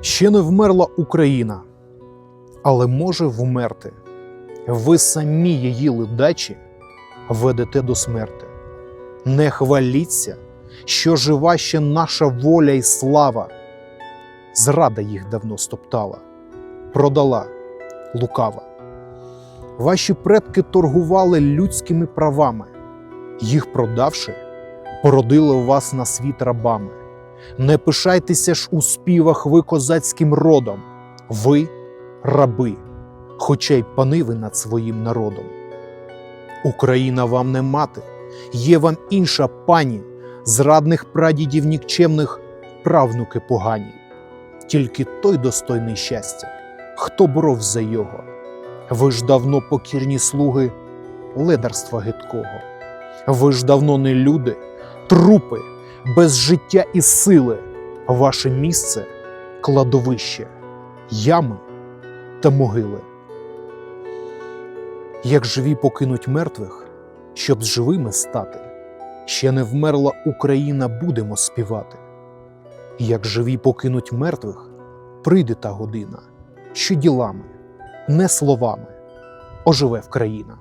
Ще не вмерла Україна, але може вмерти. Ви самі її ледачі ведете до смерти. Не хваліться, що жива ще наша воля і слава. Зрада їх давно стоптала, продала лукава. Ваші предки торгували людськими правами, їх продавши, породили вас на світ рабами. Не пишайтеся ж у співах ви козацьким родом, ви раби, хоча й пани ви над своїм народом. Україна вам не мати, є вам інша пані, зрадних прадідів нікчемних правнуки погані. Тільки той достойний щастя, хто боров за його. Ви ж давно покірні слуги ледарства гидкого. Ви ж давно не люди, трупи, без життя і сили. Ваше місце кладовище, ями та могили. Як живі покинуть мертвих, щоб з живими стати, ще не вмерла Україна, будемо співати. Як живі покинуть мертвих, прийде та година, що ділами, не словами оживе в країна.